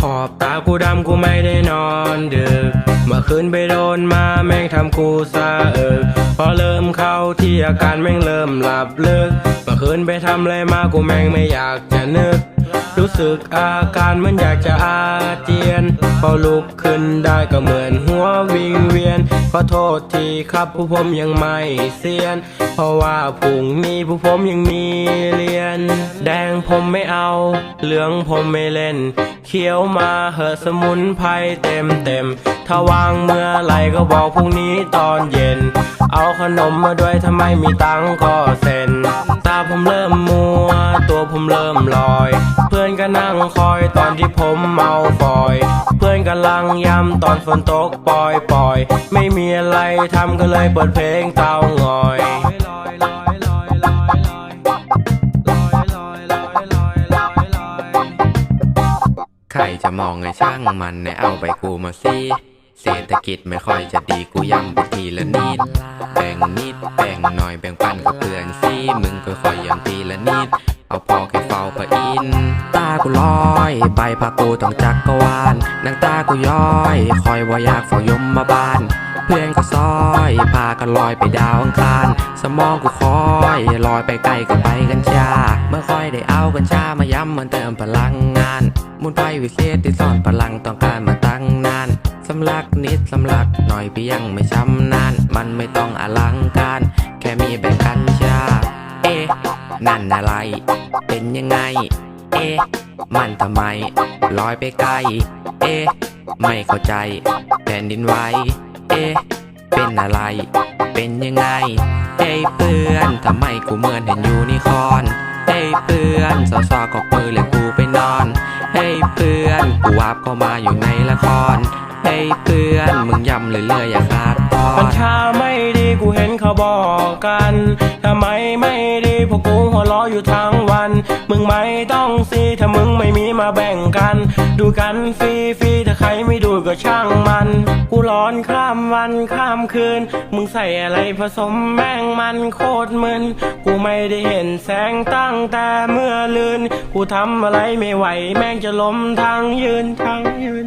ขอบตากูดำกูไม่ได้นอนดึก เมื่อคืนไปโดนมาแม่งทำกูซาเออพอเริ่มเข้าที่อาการแม่งเริ่มหลับลึก เมื่อคืนไปทำอะไรมากูแม่งไม่อยากจะนึก รู้สึกอาการเหมือนอยากจะอาเจียน พอลุกขึ้นได้ก็เหมือนหัววิงเวียน ขอโทษทีครับผู้ผมยังไม่เซียน เพราะว่าพรุ่งนี้ผู้ผมยังมีเรียน แดงผมไม่เอา เหลืองผมไม่เล่น เขียวมาเหอะสมุนไพรเต็มเต็มถ้าวางเมื่อไรก็บอกพรุ่งนี้ตอนเย็น เอาขนมมาด้วยถ้าไม่มีตังก็เซ็น ตาผมเริ่มมัว ตัวผมเริ่มลอย เพื่อนก็นั่งคอยตอนที่ผมเมาฟอย เพื่อนกำลังยำตอนฝนตกปล่อยปล่อย ไม่มีอะไรทำก็เลยเปิดเพลงเตางอยใครจะมองไงช่างมันเนี่ยเอาไปกูมาสิเศรษฐกิจไม่ค่อยจะดีกูย้ำไปทีละนิด แบ่งนิดแบ่งหน่อยแบ่งปันกับเพื่อนสิมึงค่าพระอิน ตากูลอยใบพากูต้องจักกวาลนางตากูย้อย คอยว่าอยากเฝ้ายมมาบ้าน เพื่อนก็ซอยพากันลอยไปดาวอังคาร สมองกูคอยลอยไปไกลก็ไปกันชาเมื่อคอยได้เอากัญชามาย้ำมันเติมพลังงาน มุนไปวิเศษที่ซ่อนพลังต้องการมาตั้งนานสำลักนิดสำลักหน่อยพี่ยังไม่ชำนาญมันไม่ต้องอลังการ แค่มีแบ่งกัญชาเอ๊ะ นั่นอะไร เป็นยังไง เอ๊ะ มันทำไม ลอยไปไกล เอ๊ะ ไม่เข้าใจ แผ่นดินไหว เอ๊ะ เป็นอะไร เป็นยังไงเฮ้ยเพื่อนทำไมกูเหมือนเห็นยูนิคอร์นเฮ้ยเพื่อนสอสอกอกมือแล้วกูไปนอน เฮ้ยเพื่อนกูวาบเข้ามาอยู่ในละคร เฮ้ยเพื่อนมึงยำเรื่อยๆอย่าขาดตอกันชาไม่ดีกูเห็น เขาบอกกันทำไมไม่ดีพวกกูหัวเราะอยู่ทั้งวัน มึงไม่ต้องซีถ้ามึงไม่มีมาแบ่งกัน ดูกันฟรีฟรีถ้าใครไม่ดูก็ช่างมัน กูร้อนข้ามวันข้ามคืน มึงใส่อะไรผสมแม่งมันโคตรมึน กูไม่ได้เห็นแสงตั้งแต่เมื่อลืน กูทำอะไรไม่ไหวแม่งจะล้มทางยืนทางยืน